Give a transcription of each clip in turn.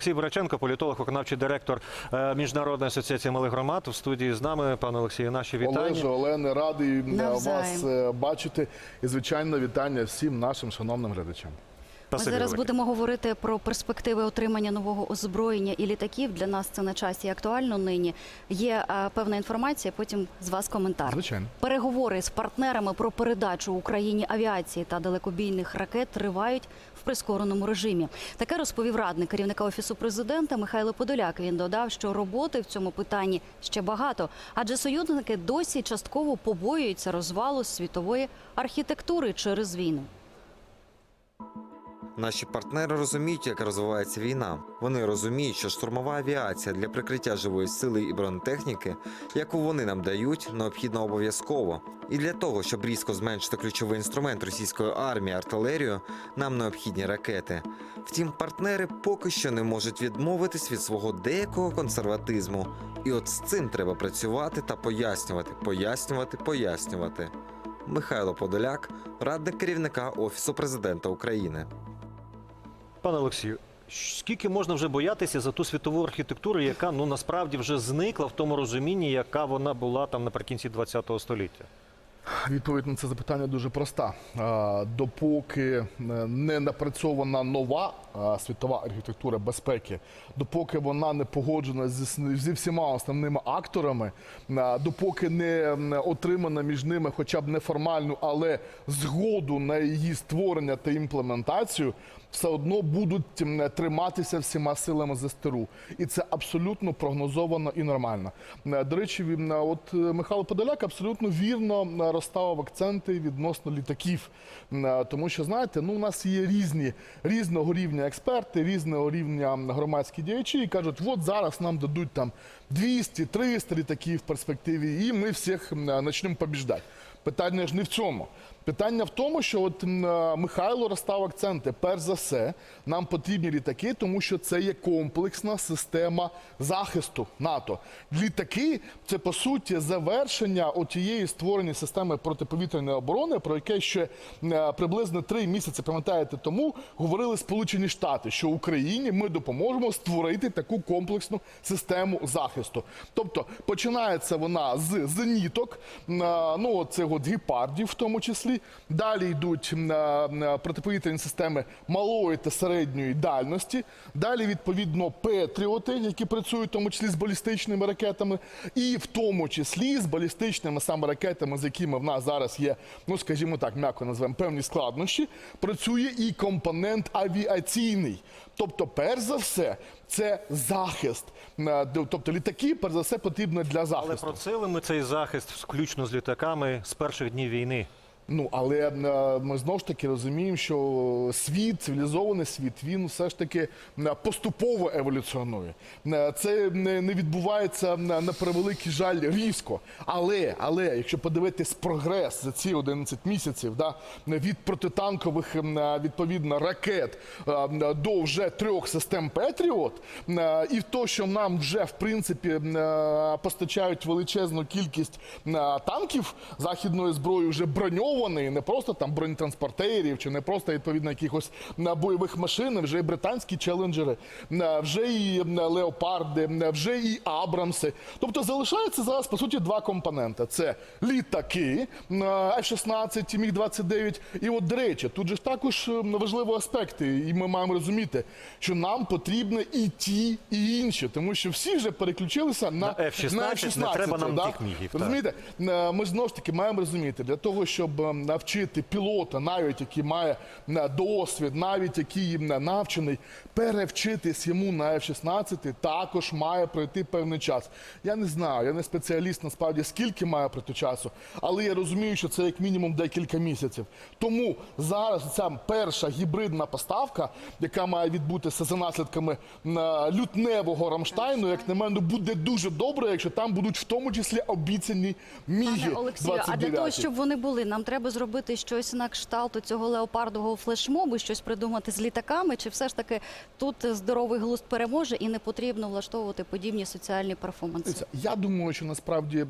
Олексій Бураченко, політолог, виконавчий директор е, Міжнародної асоціації малих громад в студії з нами. Пане Олексію, наші вітання. Олеже, Олени, радий е, Навзаєм. вас бачити. І звичайно, вітання всім нашим шановним глядачам. Ми зараз велике. будемо говорити про перспективи отримання нового озброєння і літаків. Для нас це на часі актуально нині. Є е, певна інформація. Потім з вас коментар. Звичайно. Переговори з партнерами про передачу Україні авіації та далекобійних ракет тривають в прискореному режимі. Таке розповів радник керівника офісу президента Михайло Подоляк. Він додав, що роботи в цьому питанні ще багато, адже союзники досі частково побоюються розвалу світової архітектури через війну. Наші партнери розуміють, як розвивається війна. Вони розуміють, що штурмова авіація для прикриття живої сили і бронетехніки, яку вони нам дають, необхідна обов'язково. І для того, щоб різко зменшити ключовий інструмент російської армії артилерію, нам необхідні ракети. Втім, партнери поки що не можуть відмовитись від свого деякого консерватизму. І от з цим треба працювати та пояснювати, пояснювати, пояснювати. Михайло Подоляк, радник керівника Офісу президента України. Пане Олексію, скільки можна вже боятися за ту світову архітектуру, яка ну насправді вже зникла в тому розумінні, яка вона була там наприкінці ХХ століття? Відповідь на це запитання дуже проста. Допоки е, не напрацьована нова світова архітектура безпеки, допоки вона не погоджена зі, всіма основними акторами, допоки не отримана між ними хоча б неформальну, але згоду на її створення та імплементацію, все одно будуть триматися всіма силами ЗСТРУ. І це абсолютно прогнозовано і нормально. До речі, він, е, от е, Михайло Подоляк абсолютно вірно розставив акценти відносно літаків. Е, Тому що, знаєте, ну у нас є різні різного рівня експерти, різного рівня громадські діячі, і кажуть, от зараз нам дадуть там 200, 300 літаків в перспективі, і ми всіх почнемо побіждати. Питання ж не в цьому. Питання в тому, що от е, Михайло розстав акценти. Перш за все, нам потрібні літаки, тому що це є комплексна система захисту НАТО. Літаки це по суті завершення отієї створеної системи протиповітряної оборони, про яке ще е, приблизно три місяці, пам'ятаєте, тому говорили Сполучені Штати, що Україні ми допоможемо створити таку комплексну систему захисту. Тобто починається вона з зеніток, е, ну цих от гепардів, в тому числі. Далі йдуть протиповітряні системи малої та середньої дальності. Далі, відповідно, Петріоти, які працюють в тому числі з балістичними ракетами, і в тому числі з балістичними саме ракетами, з якими в нас зараз є, ну скажімо так, м'яко назвемо певні складнощі, працює і компонент авіаційний. Тобто, перш за все, це захист. Е, Тобто літаки, перш за все, потрібно для Але захисту. просили ми цей захист, включно з літаками, з перших днів війни. Ну але е, ми знову ж таки розуміємо, що світ, цивілізований світ, він все ж таки поступово еволюціонує. Е, Це не відбувається на, превеликий жаль різко. Але, але якщо подивитись прогрес за ці 11 місяців, да, від протитанкових е, відповідно ракет до вже трьох систем Петріот, і в то, що нам вже в принципі постачають величезну кількість танків західної зброї, вже броньованої, не просто там бронетранспортерів, чи не просто відповідно якихось е, бойових машин, вже і британські челенджери, е, вже і е, леопарди, вже і Абрамси. Тобто залишається зараз по суті два компоненти: це літаки е, F-16 і Міг-29. І от, до речі, тут же також важливі аспекти, і ми маємо розуміти, що нам потрібні і ті, і інші, тому що всі вже переключилися на, На F-16, не треба нам да? тих мігів. Розумієте? Ми знову ж таки маємо розуміти, для того, щоб навчити пілота, навіть який має е, досвід, навіть який е, навчений, перевчитись йому на F-16, також має пройти певний час. Я не знаю, я не спеціаліст насправді скільки має пройти часу, але я розумію, що це як мінімум декілька місяців. Тому зараз ця перша гібридна поставка, яка має відбутися за наслідками е, лютневого Рамштайну, як на мене, буде дуже добре, якщо там будуть в тому числі обіцяні міги. Олексію, а для того, щоб вони були, нам треба треба зробити щось на кшталт цього леопардового флешмобу, щось придумати з літаками, чи все ж таки тут здоровий глузд переможе і не потрібно влаштовувати подібні соціальні перформанси? Я думаю, що насправді е,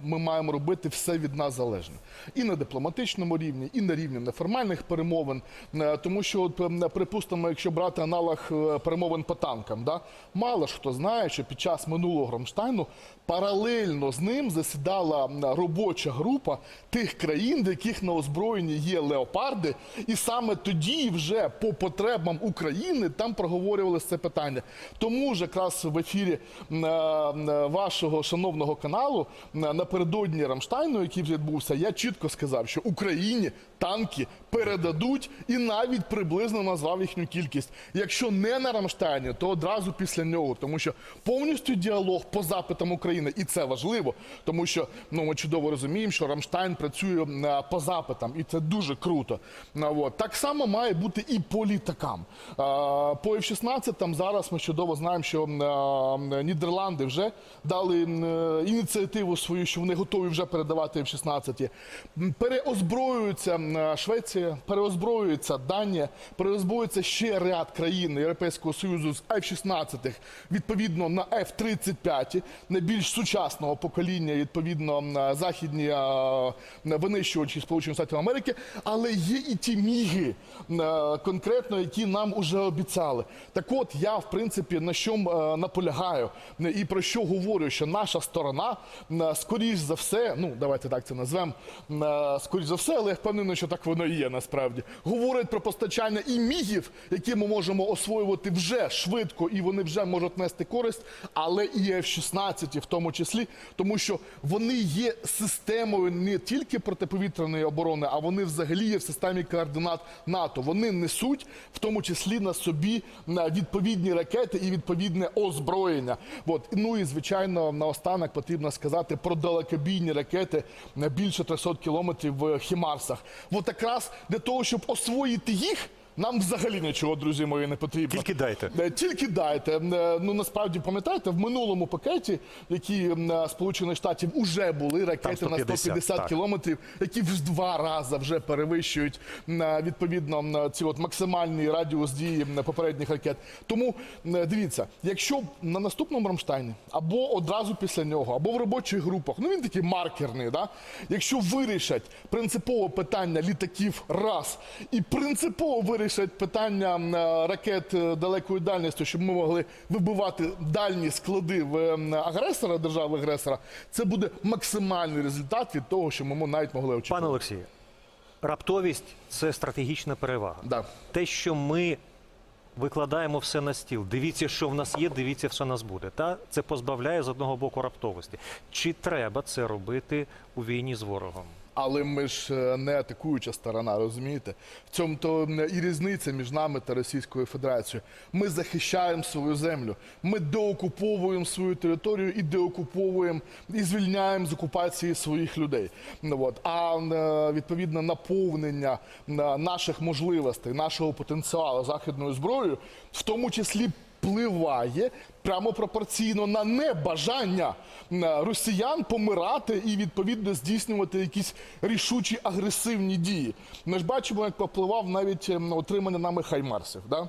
ми маємо робити все від нас залежне і на дипломатичному рівні, і на рівні неформальних перемовин. Е, Тому що, от, припустимо, якщо брати аналог е, перемовин по танкам, да, мало ж хто знає, що під час минулого Рамштайну паралельно з ним засідала робоча група тих країн, в яких на озброєнні є леопарди, і саме тоді вже по потребам України там проговорювали це питання. Тому ж якраз в ефірі е, м, вашого шановного каналу напередодні Рамштайну, який відбувся, я чітко сказав, що Україні танки передадуть і навіть приблизно назвав їхню кількість. Якщо не на Рамштайні, то одразу після нього, тому що повністю діалог по запитам України, і це важливо, тому що ну ми чудово розуміємо, що Рамштайн працює е, по запитам, і це дуже круто. Ну, от. Так само має бути і по літакам. По F-16 там зараз ми чудово знаємо, що е, Нідерланди вже дали е, ініціативу свою, що вони готові вже передавати F-16. М, Переозброюється е, переозброюється Данія, переозброюється ще ряд країн Європейського Союзу з F-16, відповідно на F-35, найбільш сучасного покоління, відповідно на західні винищувачі Сполучених Штатів Америки, але є і ті міги конкретно, які нам уже обіцяли. Так от я в принципі на е, наполягаю і про що говорю, що наша сторона, скоріш за все, ну давайте так це назвемо, скоріш за все, але я впевнений, що так воно і є насправді. Говорить про постачання і мігів, які ми можемо освоювати вже швидко, і вони вже можуть нести користь, але і F-16 в тому числі, тому що вони є системою не тільки протиповітряної оборони, а вони взагалі є в системі координат НАТО. Вони несуть в тому числі на собі відповідні ракети і відповідне озброєння. От ну і звичайно, наостанок потрібно сказати про далекобійні ракети на більше 300 кілометрів в Хімарсах. От якраз для того, щоб освоїти їх. Нам взагалі нічого, друзі мої, не потрібно. Тільки дайте. Е, Тільки дайте. Е, Ну насправді пам'ятаєте, в минулому пакеті, які е, Сполучених Штатів уже були ракети Там на 150, 150 так. кілометрів, які в два рази вже перевищують відповідно ці от максимальний радіус дії попередніх ракет. Тому дивіться, якщо на наступному Рамштайні або одразу після нього, або в робочих групах, ну він такий маркерний, да? якщо вирішать принципове питання літаків раз і принципово вирішать питання е, ракет е, далекої дальності, щоб ми могли вибивати дальні склади в агресора, держави агресора, це буде максимальний результат від того, що ми навіть могли очікувати. Пане Олексію, раптовість це стратегічна перевага. Да. Те, що ми викладаємо все на стіл, дивіться, що в нас є, дивіться, що в нас буде. Та це позбавляє з одного боку раптовості. Чи треба це робити у війні з ворогом? Але ми ж е, не атакуюча сторона, розумієте? В цьому то і різниця між нами та Російською Федерацією. Ми захищаємо свою землю, ми деокуповуємо свою територію і деокуповуємо і звільняємо з окупації своїх людей. Ну, от. А е, відповідно наповнення е, наших можливостей, нашого потенціалу західною зброєю, в тому числі впливає прямо пропорційно на небажання е, росіян помирати і відповідно здійснювати якісь рішучі агресивні дії. Ми ж бачимо, як попливав навіть отримання нами хаймарсів. Да?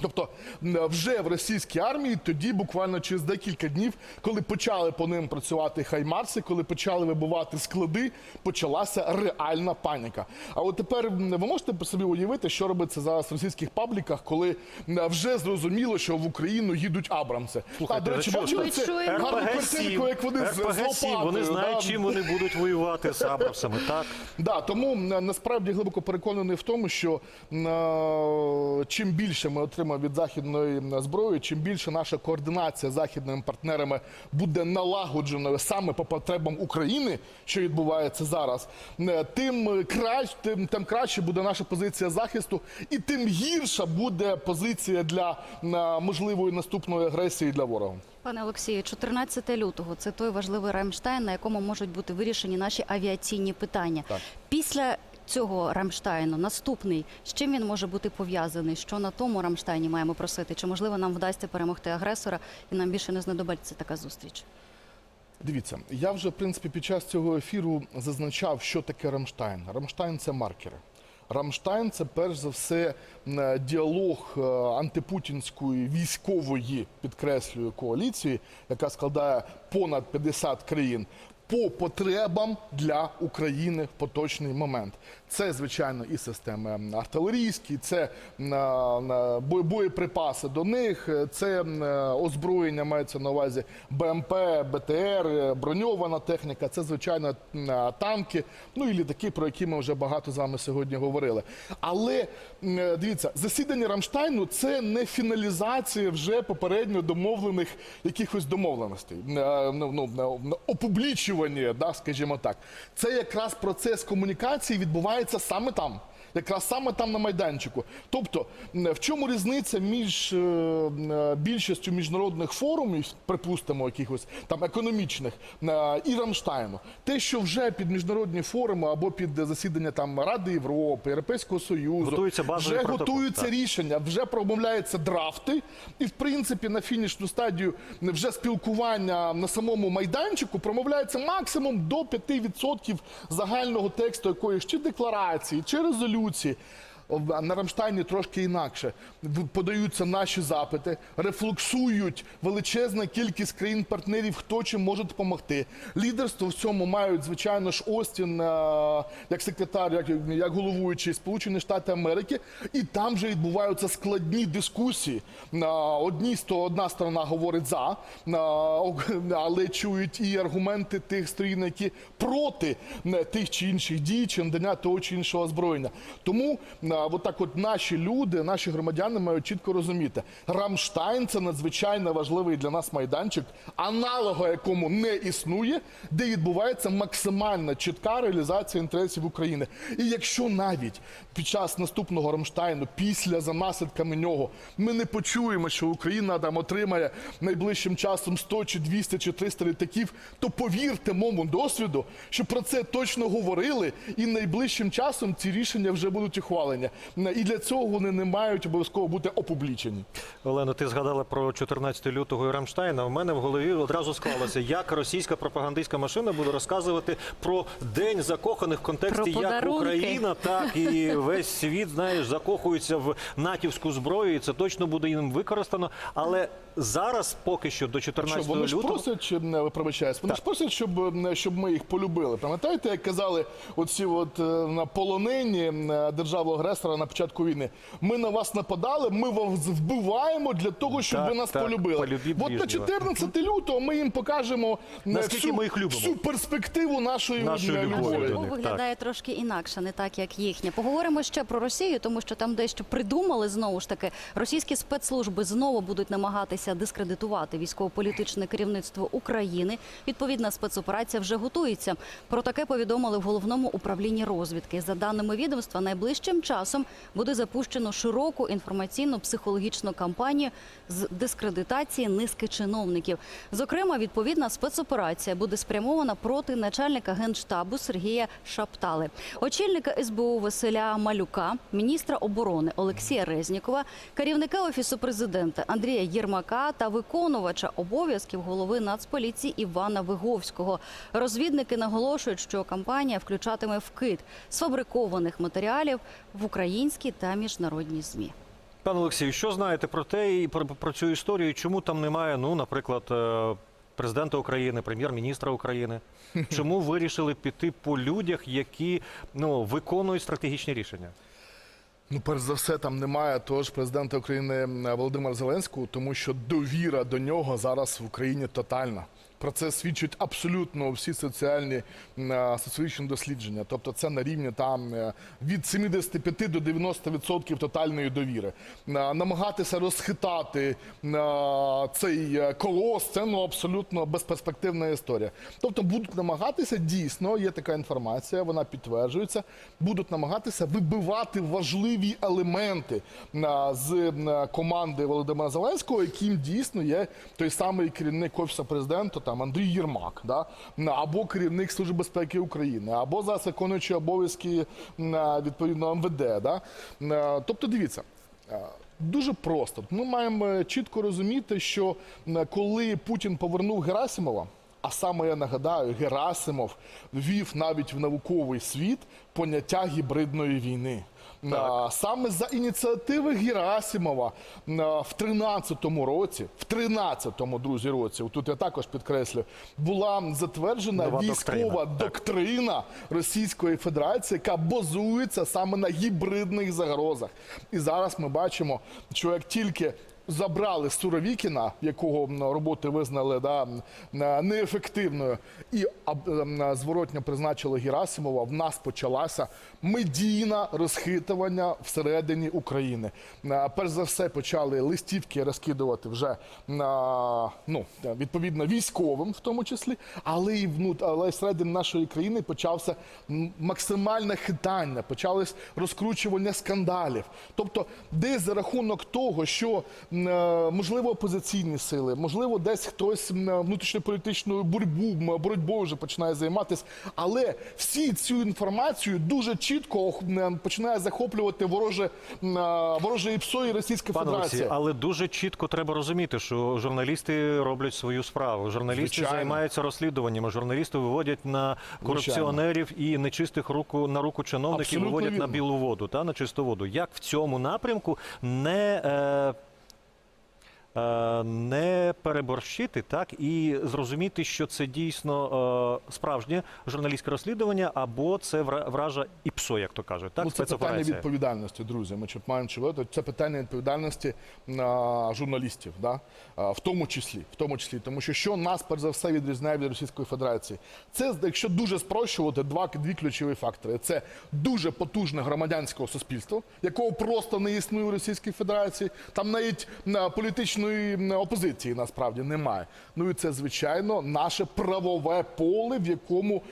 Тобто вже в російській армії тоді, буквально через декілька днів, коли почали по ним працювати хаймарси, коли почали вибивати склади, почалася реальна паніка. А от тепер ви можете собі уявити, що робиться зараз в російських пабліках, коли вже зрозуміло, що в Україну їдуть Абрамси. Слухайте, а до речі, бачили це гарну картинку, як вони з- РПГ-7, вони знають, да? чим вони будуть воювати з Абрамсами, так? Да, тому насправді глибоко переконаний в тому, що чим більше ми отримаємо від західної зброї, чим більше наша координація з західними партнерами буде налагодженою саме по потребам України, що відбувається зараз, е, тим краще, тим, тим краще буде наша позиція захисту, і тим гірша буде позиція для можливої наступної агресії для ворога. Пане Олексію, 14 лютого це той важливий Рамштайн, на якому можуть бути вирішені наші авіаційні питання. Так. Після цього Рамштайну наступний з чим він може бути пов'язаний? Що на тому Рамштайні маємо просити? Чи можливо нам вдасться перемогти агресора і нам більше не знадобиться така зустріч? Дивіться, я вже в принципі під час цього ефіру зазначав, що таке Рамштайн. Рамштайн це маркери. Рамштайн це перш за все діалог е, антипутінської військової підкреслюю коаліції, яка складає понад 50 країн. По потребам для України в поточний момент це звичайно і системи артилерійські, це боєприпаси до них, е, це е, озброєння мається на увазі БМП, БТР, е, броньована техніка, це звичайно танки, ну і літаки, про які ми вже багато з вами сьогодні говорили. Але дивіться, засідання Рамштайну це не фіналізація вже попередньо домовлених якихось домовленостей. Е, Ну, ну, на- на да, скажімо так. Це якраз процес комунікації відбувається саме там. Якраз саме там на майданчику. Тобто, в чому різниця між е, е, більшістю міжнародних форумів, припустимо, якихось там економічних, е, і Рамштайну? Те, що вже під міжнародні форуми або під засідання там Ради Європи, Європейського Союзу Готуються вже протоколи, готуються так. рішення, вже промовляються драфти, і в принципі на фінішну стадію вже спілкування на самому майданчику промовляється максимум до 5% загального тексту якоїсь чи декларації, чи резолюції. О, На Рамштайні трошки інакше подаються наші запити, рефлексують величезна кількість країн-партнерів, хто чим може допомогти. Лідерство в цьому мають, звичайно ж, Остін е, як секретар, як, як головуючий Сполучені Штати Америки, і там вже відбуваються складні дискусії. Е, Одні сто- одна сторона говорить за, е, але чують і аргументи тих сторін, які проти тих чи інших дій, чи надання того чи іншого озброєння. Тому от так от наші люди, наші громадяни мають чітко розуміти, Рамштайн це надзвичайно важливий для нас майданчик, аналога якому не існує, де відбувається максимальна чітка реалізація інтересів України. І якщо навіть під час наступного Рамштайну, після за наслідками нього, ми не почуємо, що Україна там отримає найближчим часом 100 чи 200 чи 300 літаків, то повірте моєму досвіду, що про це точно говорили, і найближчим часом ці рішення вже будуть ухвалені. І для цього вони не мають обов'язково бути опублічені. Олено, ти згадала про 14 лютого і Рамштайна. У мене в голові одразу склалося, як російська пропагандистська машина буде розказувати про день закоханих в контексті, Про як. Україна, так і весь світ, знаєш, закохується в натівську зброю, і це точно буде їм використано. Але зараз, поки що, до Що 14 вони ж просять, чи не ви пробачаюсь, вони ж просять, щоб, е, щоб ми їх полюбили. Пам'ятаєте, як казали оці от е, на полонені е, державу агресора на початку війни? Ми на вас нападали, ми вас вбиваємо для того, щоб Так, ви нас так, полюбили. От на 14 лютого ми їм покажемо е, всю, ми їх всю перспективу нашої, Нашої любові. Наша любов виглядає трошки інакше, не так як їхня. Поговоримо ще про Росію, тому що там дещо придумали знову ж таки. Російські спецслужби знову будуть намагатися дискредитувати військово-політичне керівництво України. Відповідна спецоперація вже готується. Про таке повідомили в головному управлінні розвідки. За даними відомства, найближчим часом буде запущено широку інформаційно-психологічну кампанію з дискредитації низки чиновників. Зокрема, відповідна спецоперація буде спрямована проти начальника генштабу Сергія Шаптали, очільника СБУ Василя Малюка, міністра оборони Олексія Резнікова, керівника офісу президента Андрія Єрмака та виконувача обов'язків голови Нацполіції Івана Виговського. Розвідники наголошують, що кампанія включатиме вкид сфабрикованих матеріалів в українські та міжнародні змі. Пане Олексію, що знаєте про те і про, про цю історію? Чому там немає, ну, наприклад, е, президента України, прем'єр-міністра України? Чому вирішили піти по людях, які ну, виконують стратегічні рішення? Ну, перш за все, там немає того ж президента України м, Володимира Зеленського, тому що довіра до нього зараз в Україні тотальна. Про це свідчать абсолютно всі соціальні е, соціологічні дослідження. Тобто це на рівні там е, від 75 до 90% тотальної довіри. Е, Намагатися розхитати цей колос це ну абсолютно безперспективна історія. Тобто будуть намагатися дійсно, є така інформація, вона підтверджується, будуть намагатися вибивати важливі елементи з команди Володимира Зеленського, яким дійсно є той самий керівник офісу президента, там Андрій Єрмак, да? або керівник Служби безпеки України, або зараз виконуючий обов'язки е, відповідно МВД. Да? Е, Тобто, дивіться. е, Дуже просто. Ми маємо чітко розуміти, що коли Путін повернув Герасимова, а саме я нагадаю, Герасимов ввів навіть в науковий світ поняття гібридної війни. А, Саме за ініціативи Герасимова в 13-му році, в 13-му, друзі, році, тут я також підкреслю, була затверджена Нова військова доктрина. Доктрина Російської Федерації, яка базується саме на гібридних загрозах. І зараз ми бачимо, що як тільки забрали Суровікіна, якого роботи визнали да, е, неефективною, і ем, зворотньо призначили Герасимова, в нас почалася медійне розхитування всередині України. Е, Перш за все почали листівки розкидувати вже ну відповідно військовим, в тому числі, але і внут, але всередині нашої країни почався максимальне хитання, почалось розкручування скандалів. Тобто, десь за рахунок того, що е, можливо опозиційні сили, можливо, десь хтось м, внутрішньополітичною боротьбою вже починає займатися, але всі цю інформацію дуже чітко починає захоплювати вороже вороже ІПСО і Російська Пане Федерація. Олексій, але дуже чітко треба розуміти, що журналісти роблять свою справу. Журналісти Звичайно. займаються розслідуваннями. Журналісти виводять на корупціонерів і нечистих руку на руку чиновників, Абсолютно виводять на білу воду та на чисту воду. Як в цьому напрямку не. Е... е, Не переборщити, так і зрозуміти, що це дійсно е, справжнє журналістське розслідування, або це вра- вража ІПСО, як то кажуть, так ну, це питання відповідальності, друзі. Ми чіп маємо чувати. Це питання відповідальності а, журналістів, да? в тому числі, в тому числі, тому що що нас перш за все відрізняє від Російської Федерації. Це якщо дуже спрощувати, два дві ключові фактори. Це дуже потужне громадянського суспільства, якого просто не існує в Російській Федерації. Там навіть а, політичної м, опозиції насправді немає. Ну і це звичайно наше правове поле, в якому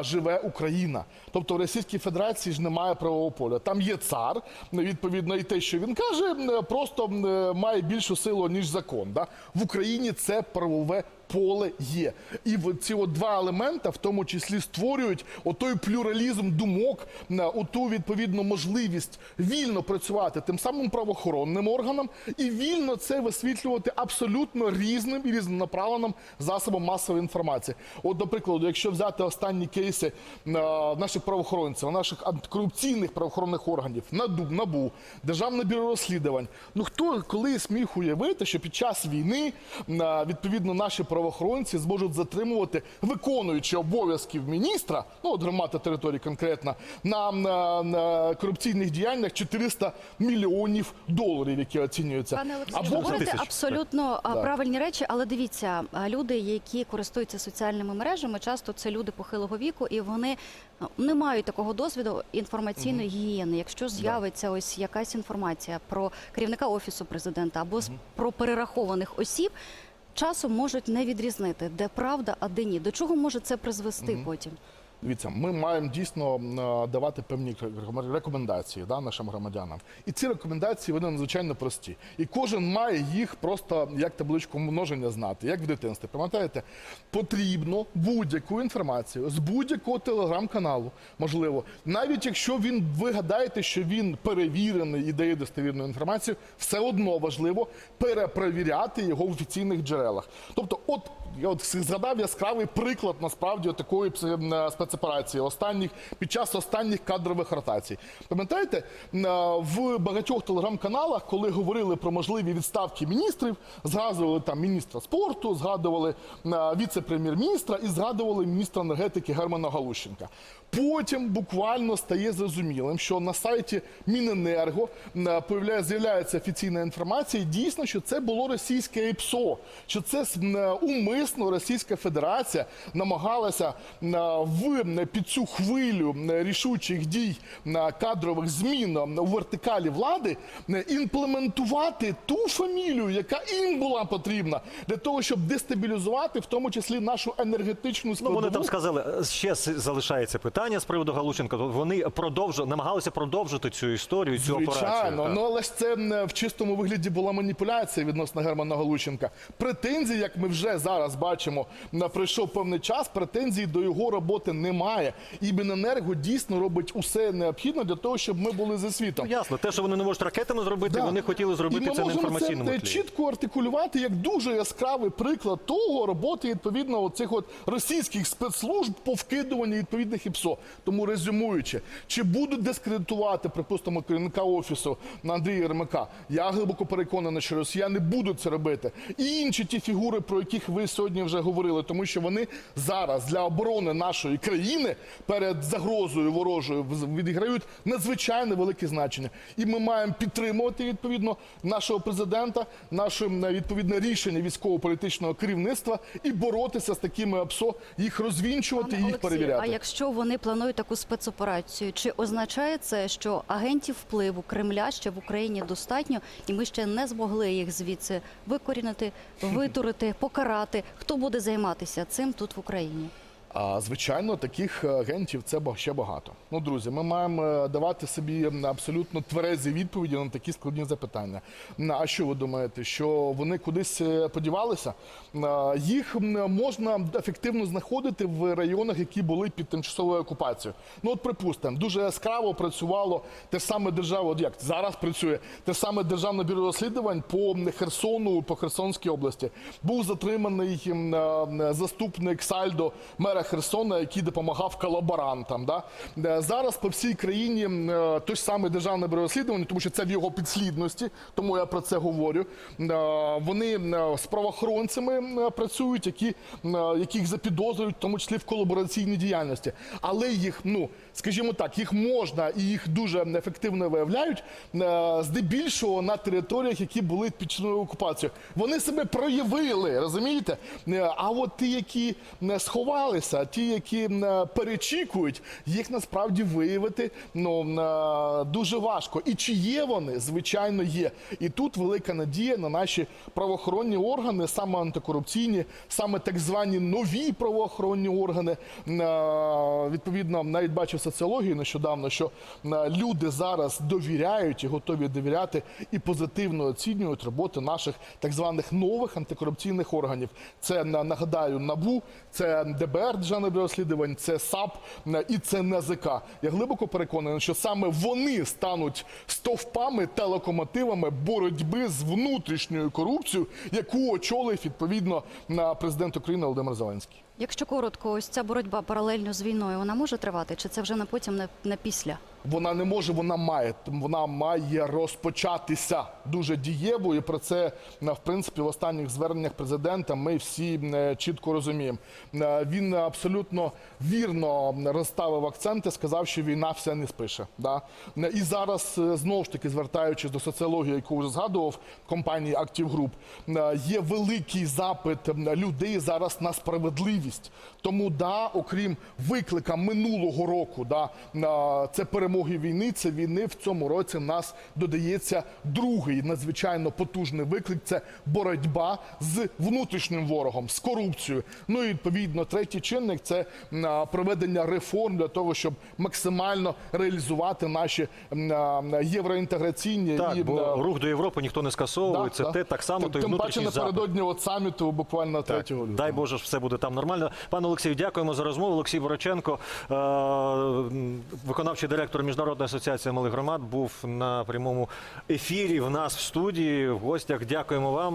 живе Україна. Тобто в Російській Федерації ж немає правового поля. Там є цар, відповідно, і те, що він каже, просто е, має більшу силу ніж закон. Да? В Україні це правове. Поле є, і ці от два елемента, в тому числі, створюють отой плюралізм думок, оту відповідну можливість вільно працювати тим самим правоохоронним органам і вільно це висвітлювати абсолютно різним і різнонаправленим засобом масової інформації. От, до прикладу, якщо взяти останні кейси е, наших правоохоронців, наших антикорупційних правоохоронних органів, НАДУ, НАБУ, Державне бюро розслідувань. Ну хто колись міг уявити, що під час війни е, відповідно наші правоохоронці зможуть затримувати виконуючи обов'язків міністра, ну от громада території конкретно, на, на, на корупційних діяннях 400 мільйонів доларів, які оцінюються. Пане Олексію, Або говорите абсолютно Так. правильні речі, але дивіться, люди, які користуються соціальними мережами, часто це люди похилого віку, і вони не мають такого досвіду інформаційної гігієни. Якщо з'явиться ось якась інформація про керівника офісу президента або з- про перерахованих осіб. Часом можуть не відрізнити, де правда, а де ні. До чого може це призвести потім? Дивіться, ми маємо дійсно е, давати певні рекомендації да, нашим громадянам. І ці рекомендації вони надзвичайно прості. І кожен має їх просто як табличку множення знати, як в дитинстві. Пам'ятаєте, потрібно будь-яку інформацію з будь-якого телеграм-каналу, можливо, навіть якщо він ви гадаєте, що він перевірений і дає достовірну інформацію, все одно важливо перепровіряти його в офіційних джерелах. Тобто, от я от згадав яскравий приклад насправді такої е, спецоперації останніх під час останніх кадрових ротацій. Пам'ятаєте, е, в багатьох телеграм-каналах, коли говорили про можливі відставки міністрів, згадували там міністра спорту, згадували е, віце-прем'єр-міністра і згадували міністра енергетики Германа Галущенка. Потім буквально стає зрозумілим, що на сайті Міненерго е, з'являється офіційна інформація, дійсно, що це було російське ІПСО, що це умисно Російська Федерація намагалася в е, під цю хвилю рішучих дій кадрових змін у вертикалі влади імплементувати ту фамілію, яка їм була потрібна для того, щоб дестабілізувати, в тому числі нашу енергетичну Ну, вони там сказали, ще залишається питання з приводу Галученка. Вони продовжу намагалися продовжити цю історію, цю операцію. Звичайно, ну але ж це в чистому вигляді була маніпуляція відносно Германа Галущенка. Претензії, як ми вже зараз бачимо, на пройшов певний час. Претензії до його роботи немає. І Міненерго дійсно робить усе необхідне для того, щоб ми були за світом. Ну, ясно, те, що вони не можуть ракетами зробити, Да. вони хотіли І зробити ми це на інформаційному це тлі. чітко артикулювати як дуже яскравий приклад того роботи відповідно оцих от російських спецслужб по вкидуванню відповідних ІПСО. Тому резюмуючи, чи будуть дискредитувати, припустимо, керівника офісу на Андрія Єрмака, я глибоко переконаний, що росіяни будуть це робити. І інші ті фігури, про яких ви сьогодні вже говорили, тому що вони зараз для оборони нашої країни перед загрозою ворожою відіграють надзвичайно велике значення. І ми маємо підтримувати відповідно нашого президента, наше відповідне рішення військово-політичного керівництва і боротися з такими АПСО, їх розвінчувати і їх Олексію, перевіряти. А якщо вони планують таку спецоперацію, чи означає це, що агентів впливу Кремля ще в Україні достатньо, і ми ще не змогли їх звідси викорінити, витурити, покарати? Хто буде займатися цим тут в Україні? Звичайно, таких е, агентів це ще багато. Ну, друзі, ми маємо е, давати собі абсолютно тверезі відповіді на такі складні запитання. А що ви думаєте, що вони кудись е, подівалися? Їх можна ефективно знаходити в районах, які були під тимчасовою окупацією. Ну, от припустимо, дуже яскраво працювало те саме держава, от як зараз працює, те саме державне бюро розслідувань по Херсону, по Херсонській області. Був затриманий заступник Сальдо мера Херсона, який допомагав колаборантам. Да? Е, Зараз по всій країні е, той ж самий державне бюро розслідування, тому що це в його підслідності, тому я про це говорю. Е, Вони з правоохоронцями працюють, які, яких запідозрюють, в тому числі в колабораційній діяльності. Але їх, ну скажімо так, їх можна і їх дуже ефективно виявляють здебільшого на територіях, які були під чинною окупацією. Вони себе проявили, розумієте? А от ті, які е, сховалися, ті, які е, перечікують, їх насправді виявити ну, е, дуже важко. І чи є вони? Звичайно, є. І тут велика надія на наші правоохоронні органи, саме антикорупційні, саме так звані нові правоохоронні органи. Е, Відповідно, навіть бачив соціологію нещодавно, що люди зараз довіряють і готові довіряти і позитивно оцінюють роботу наших так званих нових антикорупційних органів. Це нагадаю НАБУ, це ДБР Бюро розслідувань, це САП е, і це НЗК. Я глибоко переконаний, що саме вони стануть стовпами та локомотивами боротьби з внутрішньою корупцією, яку очолив відповідно на президент України Володимир Зеленський. Якщо коротко, ось ця боротьба паралельно з війною, вона може тривати, чи це вже на потім, на після? Вона не може, вона має. Вона має розпочатися дуже дієво, і про це е, в принципі в останніх зверненнях президента ми всі е, чітко розуміємо. Е, Він абсолютно вірно розставив акценти, сказав, що війна все не спише. Да? І зараз знову ж таки звертаючись до соціології, яку вже згадував компанії Active Group, є великий запит людей зараз на справедливість. Тому да, окрім виклика минулого року, да, це перемоги війни, це війни в цьому році. в Нас додається другий надзвичайно потужний виклик. Це боротьба з внутрішнім ворогом, з корупцією. Ну і відповідно третій чинник це проведення реформ для того, щоб максимально реалізувати наші євроінтеграційні Так, і бо рух до Європи ніхто не скасовує. да, це да. те так само, той тим паче напередодні от саміту буквально 3 Так, лютого. дай Боже, все буде там нормально. Пане Олексію, дякуємо за розмову. Олексій Бороченко, е, виконавчий директор Міжнародної асоціації малих громад, був на прямому ефірі в нас в студії в гостях. Дякуємо вам.